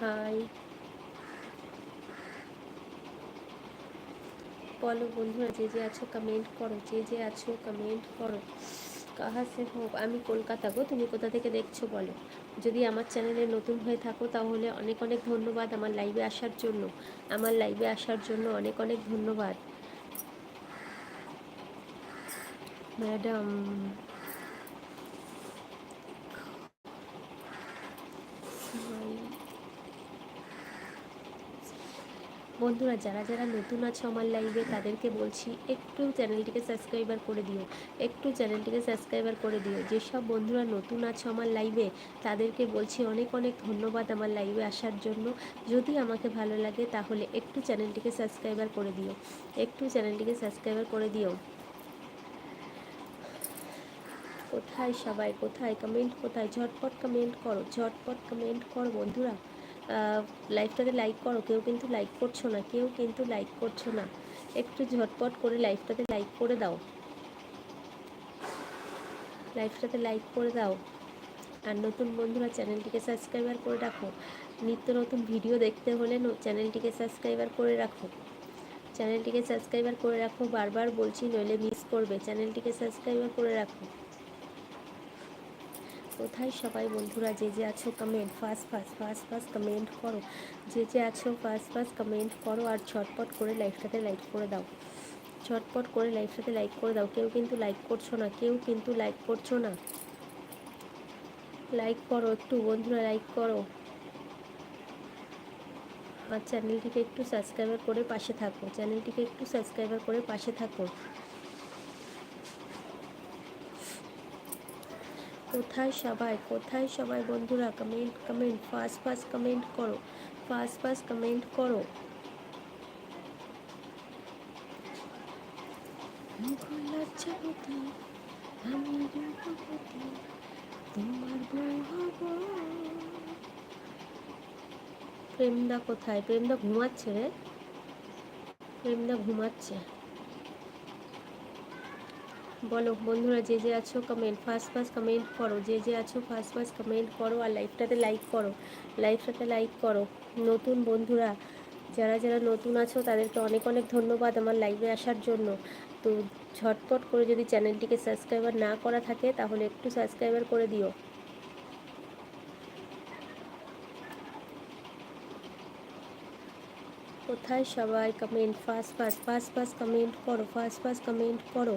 High. বলো বন্ধুরা, যে যে আছো কমেন্ট করো, যে যে আছো কমেন্ট করো। কাহা সে হোক, আমি কলকাতা গো, তুমি কোথা থেকে দেখছ বলো। যদি আমার চ্যানেলে নতুন হয়ে থাকো, তাহলে অনেক অনেক ধন্যবাদ আমার লাইভে আসার জন্য। আমার লাইভে আসার জন্য অনেক অনেক ধন্যবাদ। ম্যাডাম বন্ধুরা, যারা যারা নতুন আছে আমার লাইভে তাদেরকে বলছি, একটু চ্যানেলটিকে সাবস্ক্রাইবার করে দিও। একটু চ্যানেলটিকে সাবস্ক্রাইবার করে দিও। যেসব বন্ধুরা নতুন আছে আমার লাইভে তাদেরকে বলছি অনেক অনেক ধন্যবাদ আমার লাইভে আসার জন্য। যদি আমাকে ভালো লাগে, তাহলে একটু চ্যানেলটিকে সাবস্ক্রাইবার করে দিও। একটু চ্যানেলটিকে সাবস্ক্রাইবার করে দিও। কোথায় সবাই? কোথায়? কমেন্ট কোথায়? ঝটপট কমেন্ট করো, ঝটপট কমেন্ট করো বন্ধুরা। লাইভটাতে লাইক করো। কেউ কিন্তু লাইক করছ না, কেউ কিন্তু লাইক করছ না। একটু ঝটপট করে লাইভটাতে লাইক করে দাও। লাইভটাতে লাইক করে দাও। আর নতুন বন্ধুরা চ্যানেলটিকে সাবস্ক্রাইবার করে রাখো। নিত্য নতুন ভিডিও দেখতে হলে চ্যানেলটিকে সাবস্ক্রাইবার করে রাখো। চ্যানেলটিকে সাবস্ক্রাইবার করে রাখো। বারবার বলছি নইলে মিস করবে। চ্যানেলটিকে সাবস্ক্রাইবার করে রাখো। কোথায় সবাই বন্ধুরা যে যে আছো comment first first first first comment করো। যে যে আছো ফার্স্ট ফার্স্ট কমেন্ট করো আর ঝটপট করে লাইফটাতে লাইক করে দাও। ঝটপট করে লাইফটাতে লাইক করে দাও। কেউ কিন্তু লাইক করছ না, কেউ কিন্তু লাইক করছ না। লাইক করো একটু, বন্ধুরা লাইক করো। আর চ্যানেলটিকে একটু সাবস্ক্রাইবার করে পাশে থাকো। চ্যানেলটিকে একটু সাবস্ক্রাইবার করে পাশে থাকো। কোথায় সবাই? কোথায় সবাই বন্ধুরা? Comment comment first first comment করো। ফার্স্ট ফার্স্ট কমেন্ট করো। প্রেমদা কোথায়? প্রেমদা ঘুমাচ্ছে রে। প্রেমদা ঘুমাচ্ছে। বলো, বন্ধুরা যে যে আছো কমেন্ট ফার্স্ট ফার্স্ট কমেন্ট করো। যে যে আছো ফার্স্ট ফার্স্ট কমেন্ট করো আর লাইভটাতে লাইক করো। লাইভটাতে লাইক করো। নতুন বন্ধুরা, যারা যারা নতুন আছো, তাদেরকে অনেক অনেক ধন্যবাদ আমার লাইভে আসার জন্য। তো ঝটপট করে যদি চ্যানেলটিকে সাবস্ক্রাইবার না করা থাকে, তাহলে একটু সাবস্ক্রাইবার করে দিও। কোথায় সবাই? Comment first first first first comment করো ফার্স্ট ফার্স্ট কমেন্ট করো।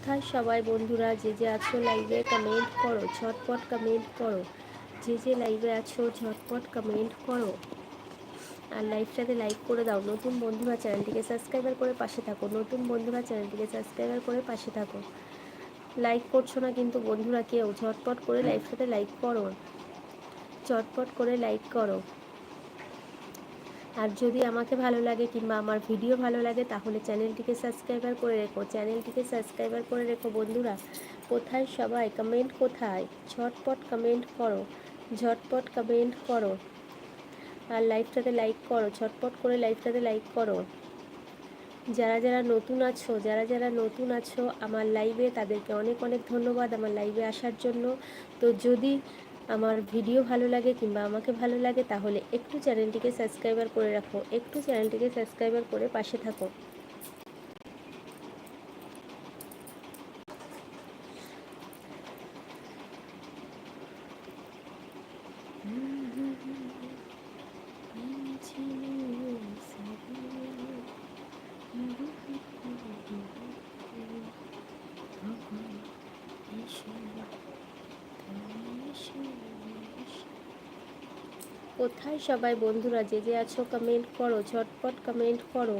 কোথায় সবাই বন্ধুরা যে যে আছো লাইভে কমেন্ট করো ঝটপট কমেন্ট করো। যে যে লাইভে আছো ঝটপট কমেন্ট করো। আর লাইভটাতে লাইক করে দাও। নতুন বন্ধুরা চ্যানেলটিকে সাবস্ক্রাইবার করে পাশে থাকো। নতুন বন্ধুরা চ্যানেলটিকে সাবস্ক্রাইবার করে পাশে থাকো। লাইক করছ না কিন্তু বন্ধুরা কেউ ঝটপট করে লাইভটাতে লাইক করো। চটপট করে লাইক করো। আর যদি আমাকে ভালো লাগে কিংবা আমার ভিডিও ভালো লাগে, তাহলে চ্যানেলটিকে সাবস্ক্রাইবার করে রেখো। চ্যানেলটিকে সাবস্ক্রাইবার করে রেখো বন্ধুরা। কোথায় সবাই কমেন্ট কোথায়? ঝটপট কমেন্ট করো। ঝটপট কমেন্ট করো। আর লাইভটাতে লাইক করো। ঝটপট করে লাইভটাতে লাইক করো। যারা যারা নতুন আছো, যারা যারা নতুন আছো আমার লাইভে তাদেরকে অনেক অনেক ধন্যবাদ আমার লাইভে আসার জন্য। তো যদি আমার ভিডিও ভালো লাগে কিংবা আমাকে ভালো লাগে, তাহলে একটু চ্যানেলটিকে সাবস্ক্রাইবার করে রাখো। একটু চ্যানেলটিকে সাবস্ক্রাইবার করে পাশে থাকো। সবাই বন্ধুরা যে যে আছো কমেন্ট করো ঝটপট কমেন্ট করো।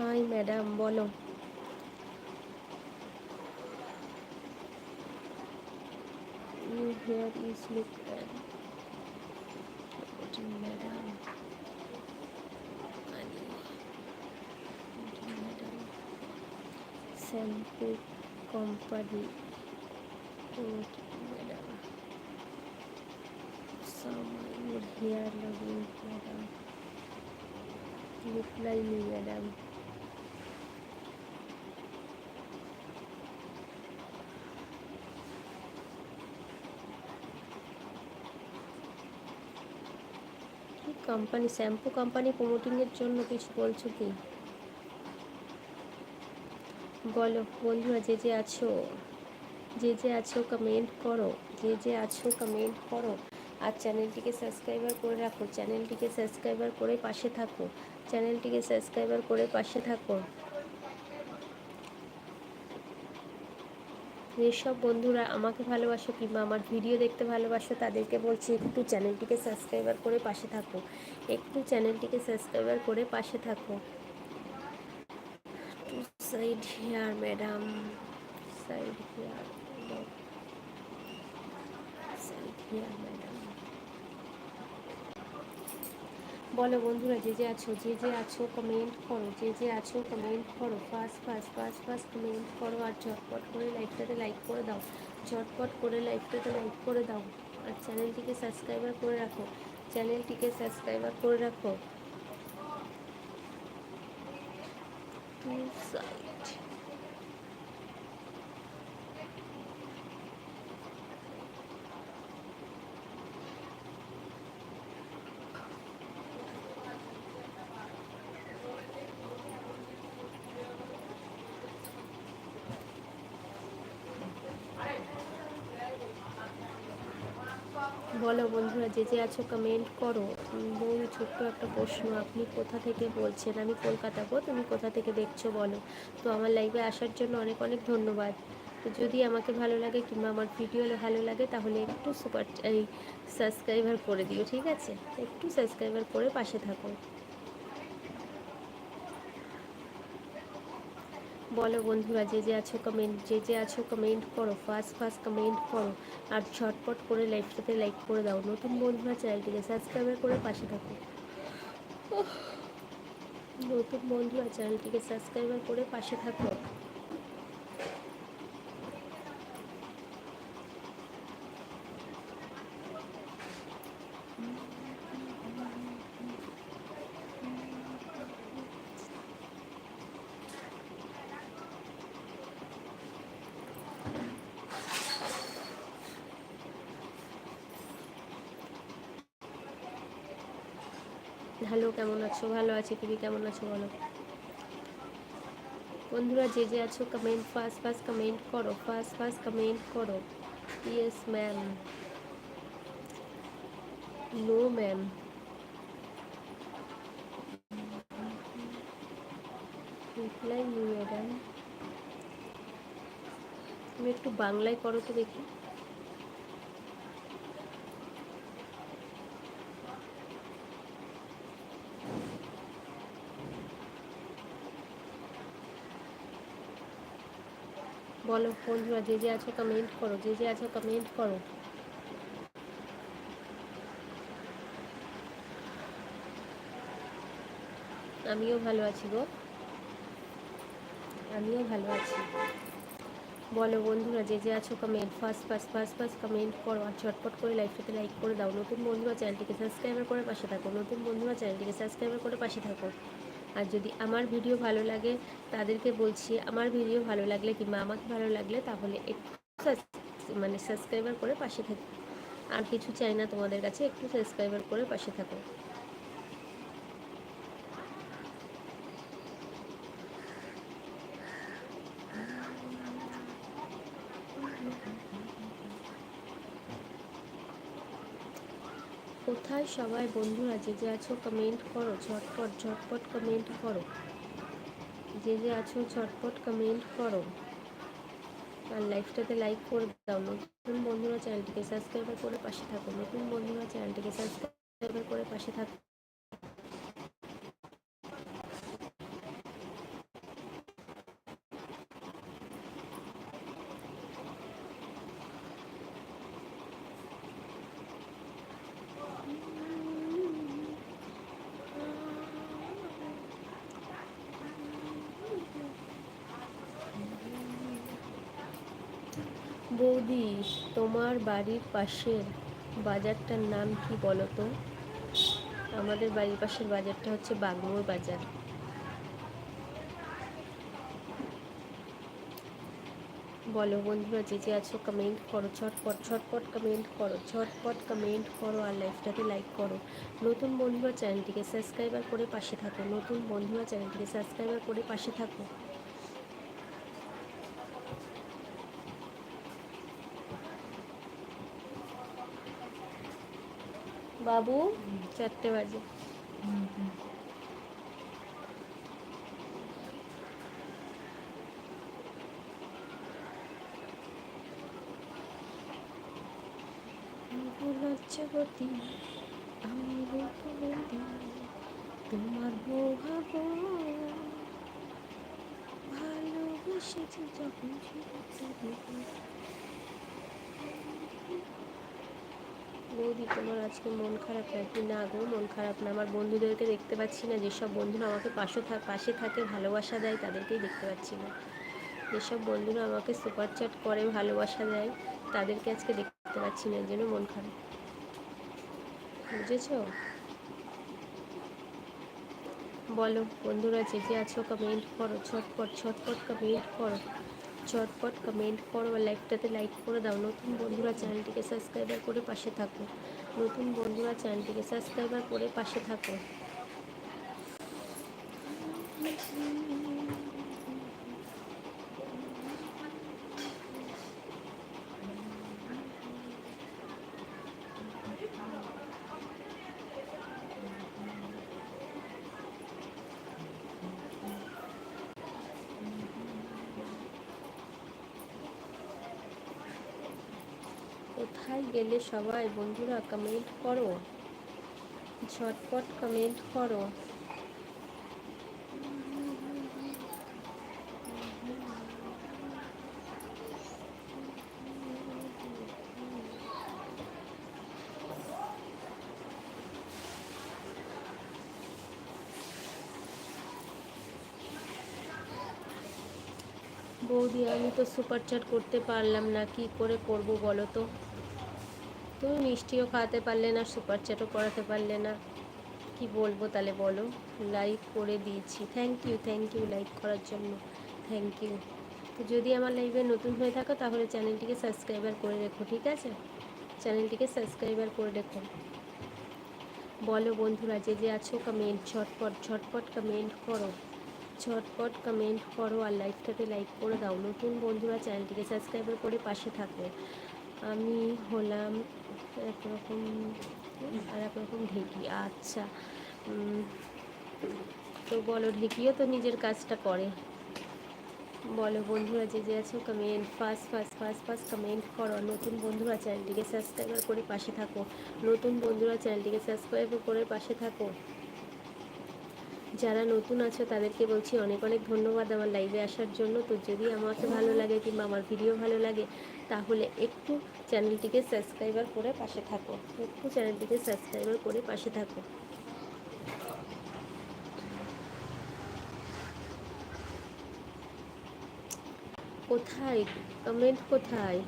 হাই ম্যাডাম বলো you hair is look madam madam shampoo company madam Some your hair loving madam. Reply me madam. কি কোম্পানি শ্যাম্পু কোম্পানি প্রমোটিংয়ের জন্য কিছু বলছো কি? বলো, বন্ধুরা, যে যে আছো, যে যে আছো কমেন্ট করো, যে যে আছো কমেন্ট করো। আর চ্যানেলটিকে সাবস্ক্রাইবার করে রাখো, চ্যানেলটিকে সাবস্ক্রাইবার করে পাশে থাকো, চ্যানেলটিকে সাবস্ক্রাইবার করে পাশে থাকো। যেসব বন্ধুরা আমাকে ভালোবাসো কিংবা আমার ভিডিও দেখতে ভালোবাসো, তাদেরকে বলছি একটু চ্যানেলটিকে সাবস্ক্রাইবার করে পাশে থাকো। একটু চ্যানেলটিকে সাবস্ক্রাইবার করে পাশে থাকো। Two side hair madam side hair side hair madam বলো বন্ধুরা, যে যে আছো, যে যে আছো কমেন্ট করো, যে যে আছো কমেন্ট করো first first first first comment করো আর ঝটপট করে লাইকটাতে লাইক করে দাও। ঝটপট করে লাইকটাতে লাইক করে দাও আর চ্যানেলটিকে সাবস্ক্রাইবার করে রাখো। চ্যানেলটিকে সাবস্ক্রাইবার করে রাখো। টু বলো বন্ধুরা, যে যে আছো কমেন্ট করো। বউ ছোট্ট একটা প্রশ্ন, আপনি কোথা থেকে বলছেন? আমি কলকাতা গো তুমি কোথা থেকে দেখছ বলো। তো আমার লাইভে আসার জন্য অনেক অনেক ধন্যবাদ। তো যদি আমাকে ভালো লাগে কিংবা আমার ভিডিও ভালো লাগে, তাহলে একটু সুপার এই সাবস্ক্রাইবার করে দিও, ঠিক আছে? একটু সাবস্ক্রাইবার করে পাশে থাকো। বলো বন্ধুরা, যে যে আছো কমেন্ট যে যে আছো কমেন্ট করো ফার্স্ট ফার্স্ট কমেন্ট করো, আর ঝটপট করে লাইভটাতে লাইক করে দাও। নতুন বন্ধুরা চ্যানেলটিকে সাবস্ক্রাইব করে পাশে থাকো। নতুন বন্ধুরা চ্যানেলটিকে সাবস্ক্রাইব করে পাশে থাকো। আছো, ভালো আছি, তুমি কেমন আছো বলো? বন্ধুরা, যে যে আছো কমেন্ট ফার্স্ট ফার্স্ট কমেন্ট করো ফার্স্ট ফার্স্ট কমেন্ট করো। Yes ma'am no ma'am reply নি ম্যাডাম তুমি একটু বাংলায় করো তো দেখি। বলো বন্ধুরা যে যে আছে কমেন্ট করো, যে যে আছে কমেন্ট করো। আমিও ভালো আছি গো। আমিও ভালো আছি। বলো বন্ধুরা, যে যে আছো comment first first first first comment করো আর ঝটপট করে লাইফটাতে লাইক করে দাও। নতুন বন্ধুরা চ্যানেলটিকে সাবস্ক্রাইবার করে পাশে থাকো। নতুন বন্ধুরা চ্যানেলটিকে সাবস্ক্রাইবার করে পাশে থাকো। আর যদি আমার ভিডিও ভালো লাগে, তাদেরকে বলছি, আমার ভিডিও ভালো লাগলে কিংবা আমাকে ভালো লাগলে তাহলে একটু মানে সাবস্ক্রাইবার করে পাশে থাকো, আর কিছু চাই না তোমাদের কাছে, একটু সাবস্ক্রাইবার করে পাশে থাকো। কোথায়? সবাই বন্ধুরা, যে যে আছো কমেন্ট করো, ঝটপট ঝটপট কমেন্ট করো। যে যে আছো, ঝটপট কমেন্ট করো। আর লাইফটাতে লাইক করে দাও। নতুন বন্ধুরা চ্যানেলটিকে সাবস্ক্রাইব করে পাশে থাকো। নতুন বন্ধুরা চ্যানেলটিকে সাবস্ক্রাইব করে পাশে থাকো বৌদি তোমার বাড়ির পাশের বাজারটার নাম কি বলো তো আমাদের বাড়ির পাশের বাজারটা হচ্ছে বাগমোড় বাজার। বলো বন্ধুরা, যে যে আছো কমেন্ট করো ছটপট ছটপট কমেন্ট করো ছটপট কমেন্ট করো আর লাইফটাতে লাইক করো। নতুন বন্ধুরা, চ্যানেলটিকে সাবস্ক্রাইবার করে পাশে থাকো। নতুন বন্ধুরা, চ্যানেলটিকে সাবস্ক্রাইবার করে পাশে থাকো। বাবু চারটে বাজে। লজ্জাবতী আমি তোমার ভালোবেসেছি যখন বৌদি, তোমার আজকে মন খারাপ নাকি না গো, মন খারাপ না? আমার বন্ধুদেরকে দেখতে পাচ্ছি না, যেসব বন্ধুরা আমাকে পাশে থাক পাশে থাকে, ভালোবাসা দেয়, তাদেরকেই দেখতে পাচ্ছি না। যেসব বন্ধুরা আমাকে সুপার চ্যাট করে, ভালোবাসা দেয়, তাদেরকে আজকে দেখতে পাচ্ছি না জন্য মন খারাপ। বুঝেছ? বলো, বন্ধুরা যে যে আছো কমেন্ট করো ছটপট ছটপট কমেন্ট করো। চটপট কমেন্ট করো বা লাইকটাতে লাইক করে দাও। নতুন বন্ধুরা চ্যানেলটিকে সাবস্ক্রাইবার করে পাশে থাকো। নতুন বন্ধুরা চ্যানেলটিকে সাবস্ক্রাইবার করে পাশে থাকো। কোথায় গেলে সবাই বন্ধুরা কমেন্ট করো? ঝটপট কমেন্ট করো। বৌদি, আমি তো সুপার করতে পারলাম না, কি করে করব বলো তো? তুমি মিষ্টিও খাওয়াতে পারলে না, সুপার চ্যাটও করাতে পারলে না। কি বলব তাহলে বলো? লাইক করে দিয়েছি। Thank you thank you like করার জন্য। থ্যাংক ইউ তো যদি আমার লাইভে নতুন হয়ে থাকো, তাহলে চ্যানেলটিকে সাবস্ক্রাইবার করে রেখো, ঠিক আছে? চ্যানেলটিকে সাবস্ক্রাইবার করে রেখো। বলো বন্ধুরা, যে যে আছো কমেন্ট ঝটপট ঝটপট কমেন্ট করো। ঝটপট কমেন্ট করো আর লাইকটাতে লাইক করে দাও। নতুন বন্ধুরা চ্যানেলটিকে সাবস্ক্রাইবার করে পাশে থাকো। আমি হলাম একরকম আর একরকম ঢেকি আচ্ছা। তো বলো, ঢেকিও তো নিজের কাজটা করে। বলো বন্ধুরা, যে যে আছো comment first first first first comment করো। নতুন বন্ধুরা, চ্যানেলটিকে সাবস্ক্রাইবার করে পাশে থাকো। নতুন বন্ধুরা, চ্যানেলটিকে সাবস্ক্রাইব করে পাশে থাকো। যারা নতুন আছো, তাদেরকে বলছি অনেক অনেক ধন্যবাদ আমার লাইভে আসার জন্য। তো যদি আমাকে ভালো লাগে কিংবা আমার ভিডিও ভালো লাগে তাহলে একটু চ্যানেলটিকে সাবস্ক্রাইবার করে পাশে থাকো। একটু চ্যানেলটিকে সাবস্ক্রাইবার করে পাশে থাকো। কোথায়? কমেন্ট কোথায়?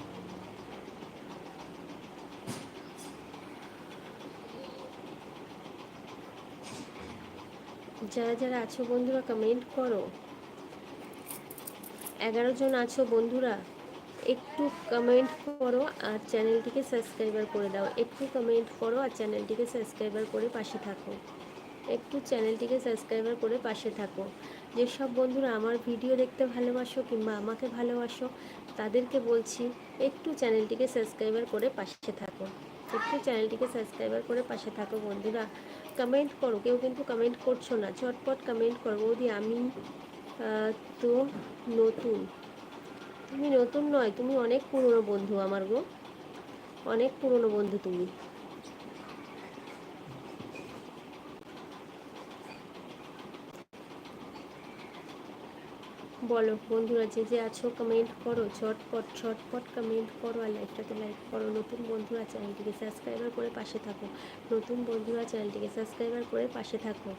যারা যারা আছো বন্ধুরা কমেন্ট করো। এগারো জন আছো বন্ধুরা। একটু কমেন্ট করো আর চ্যানেলটিকে সাবস্ক্রাইবার করে দাও। একটু কমেন্ট করো আর চ্যানেলটিকে সাবস্ক্রাইবার করে পাশে থাকো। একটু চ্যানেলটিকে সাবস্ক্রাইবার করে পাশে থাকো। যেসব বন্ধুরা আমার ভিডিও দেখতে ভালোবাসো কিংবা আমাকে ভালোবাসো, তাদেরকে বলছি একটু চ্যানেলটিকে সাবস্ক্রাইবার করে পাশে থাকো। একটু চ্যানেলটিকে সাবস্ক্রাইবার করে পাশে থাকো বন্ধুরা। কমেন্ট করো, কেউ কিন্তু কমেন্ট করছ না। ঝটপট কমেন্ট করো। বৌদি, আমি তো নতুন। তুমি নতুন নয়, তুমি অনেক পুরনো বন্ধু আমার গো। অনেক পুরনো বন্ধু তুমি। বলো, বন্ধুরা যে যে আছো কমেন্ট করো, ঝটপট ঝটপট কমেন্ট করো, আর লাইকটাতে লাইক করো। নতুন বন্ধুরা চ্যানেলটিকে সাবস্ক্রাইবার করে পাশে থাকো। নতুন বন্ধুরা চ্যানেলটিকে সাবস্ক্রাইবার করে পাশে থাকো।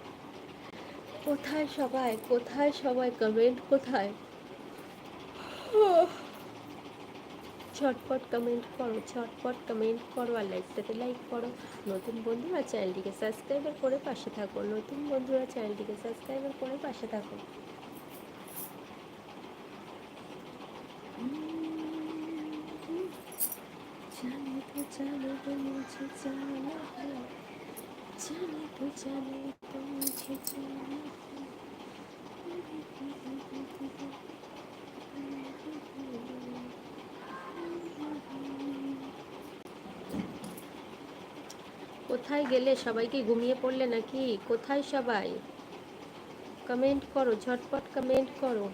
কোথায় সবাই? কোথায় সবাই? কমেন্ট কোথায়? ছটপট কমেন্ট করো ছটপট কমেন্ট করো আর লাইকটাতে লাইক করো। নতুন বন্ধুরা চ্যানেলটিকে সাবস্ক্রাইবার করে পাশে থাকো। নতুন বন্ধুরা চ্যানেলটিকে সাবস্ক্রাইবার করে পাশে থাকো। জানি তো জানি তো মুঝে জানা জানি তো জানি তো মুঝে জানা কোথায় গেলে সবাইকে ঘুমিয়ে পড়লে নাকি? কোথায় সবাই? কমেন্ট করো ঝটপট কমেন্ট করো।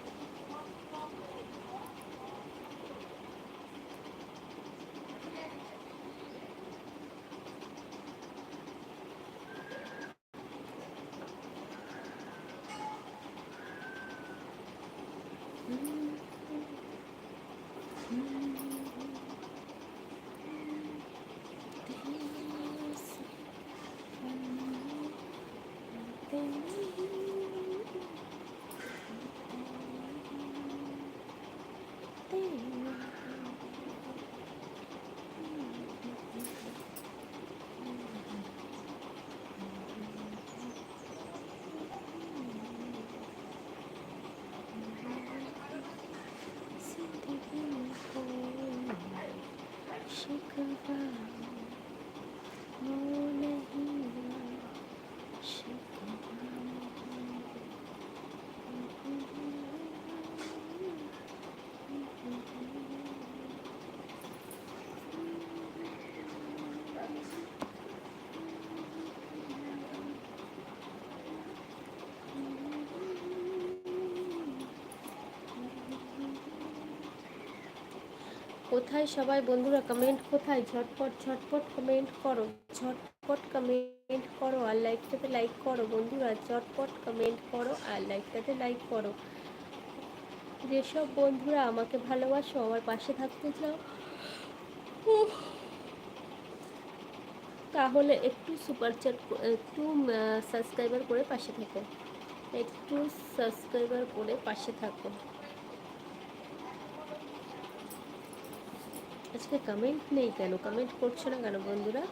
Bye. কোথায় সবাই বন্ধুরা কমেন্ট কোথায়? ঝটপট ঝটপট কমেন্ট করো, ঝটপট কমেন্ট করো আর লাইকটাতে লাইক করো বন্ধুরা, ঝটপট কমেন্ট করো আর লাইকটাতে লাইক করো। যেসব বন্ধুরা আমাকে ভালোবাসো, আমার পাশে থাকতে চাও তাহলে একটু সুপার চ্যাট একটু সাবস্ক্রাইবার করে পাশে থাকো। একটু সাবস্ক্রাইবার করে পাশে থাকো। আজকে কমেন্ট নেই কেন? কমেন্ট করছ না কেন বন্ধুরা?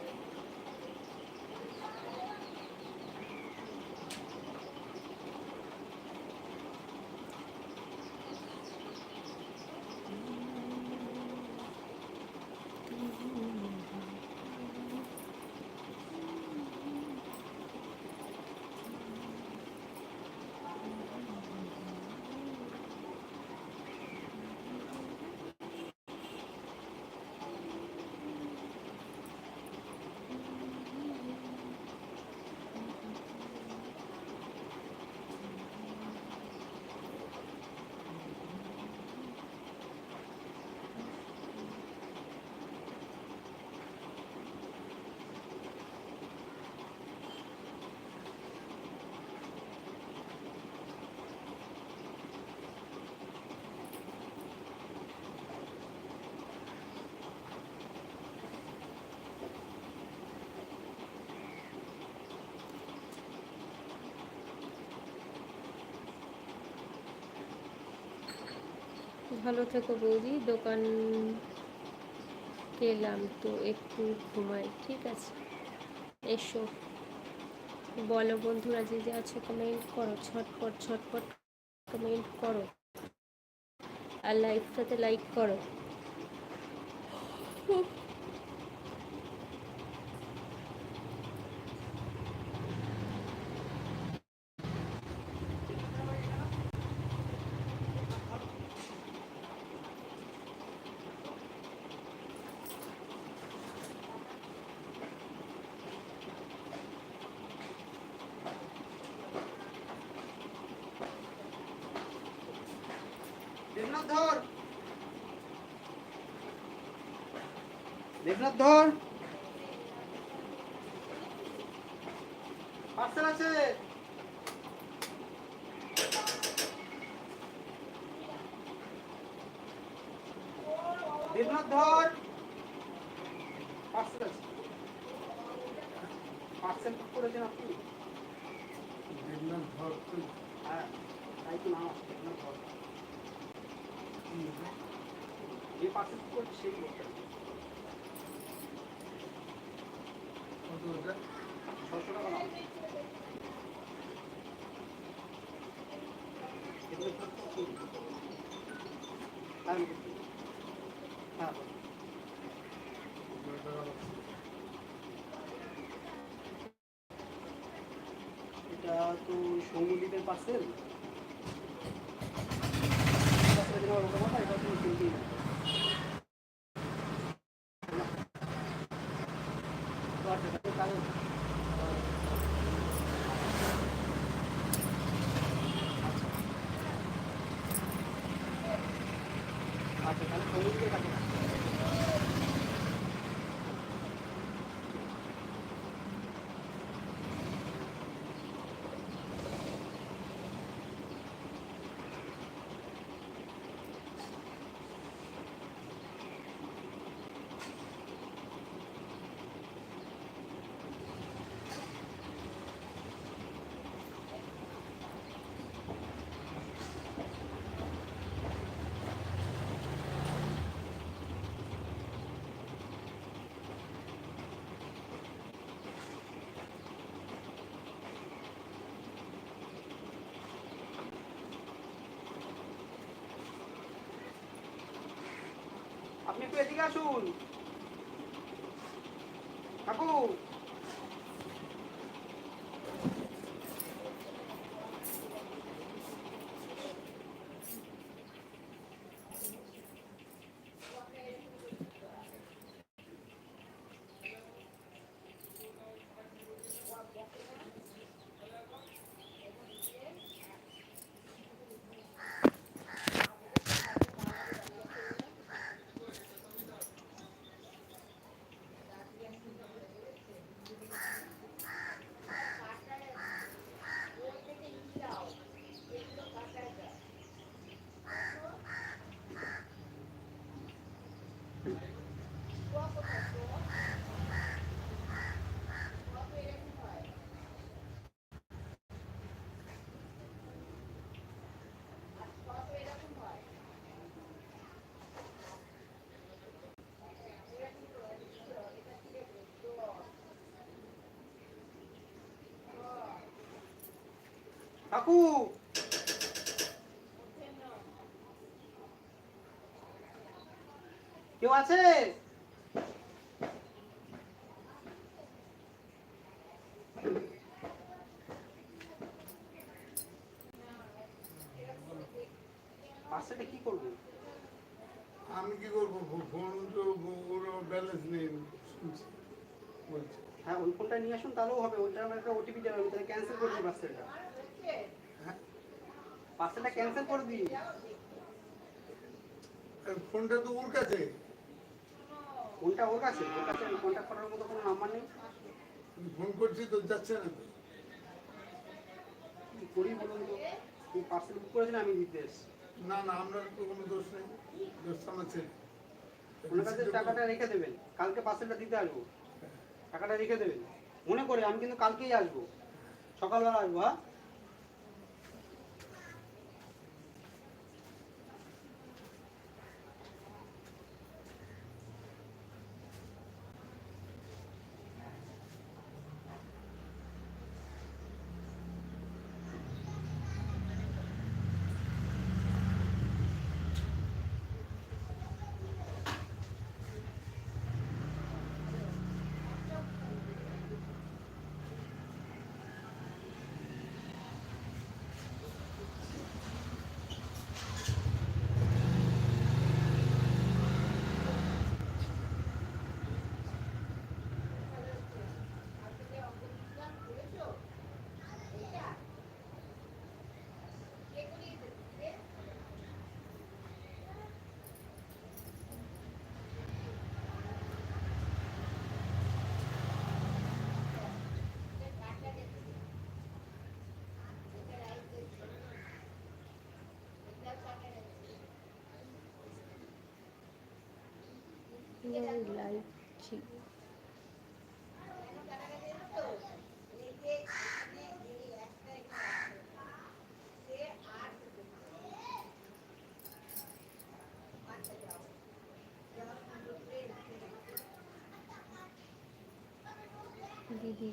ভালো থেকো বৌদি, দোকান পেলাম তো একটু ঘুমাই, ঠিক আছে? এসো। বলো বন্ধুরা যে যে আছো কমেন্ট করো, ছটপট ছটপট কমেন্ট করো। আর লাইভটাতে লাইক করো। ধর। দেবনাথ ধর পার্সেল আছে দেবনাথ ধর পার্সেল আছে পার্সেল করেছেন আপনি দেবনাথ ধর তুই হ্যাঁ তাই তো নাম আছে দেবনাথ ধর যে পার্সেল করছে সেই করতে হবে কত ওটা ছশো টাকা দাম এগুলো সব কি? হ্যাঁ হ্যাঁ ওটা এটা তো সৌমদীপের পার্সেল এদিকে আসুন। কাকু কাকু। কেউ আছে? পার্সেলটা কি করব? আমি কি করব? ফোন তো ওর ব্যালেন্স নেই। হ্যাঁ ওই ফোনটা নিয়ে আসুন তাহলেও হবে। ওইটা আমার একটা ওটিপি দেবেন আমি তাহলে ক্যান্সেল করে হ্যাঁ পার্সেলটা ক্যান্সেল করে দিই আর ফোনটা তো ওর কাছে। ফোনটা ওর কাছে ওর কাছে কন্ট্যাক্ট করার মতো কোনো নাম্বার নেই। ফোন করছি তো যাচ্ছে না কি করি বলুন তো? এই পার্সেল বুক করেছিলেন আমি এসেছি। না না আপনার তো কোনো দোষ নেই। দোষ আমার ছেলে। ওনার কাছে টাকাটা রেখে দেবেন। কালকে পার্সেলটা দিতে আসব। টাকাটা রেখে দেবেন। মনে করে আমি কিন্তু কালকেই আসব। সকালবেলা আসব হ্যাঁ? इलायची दीदी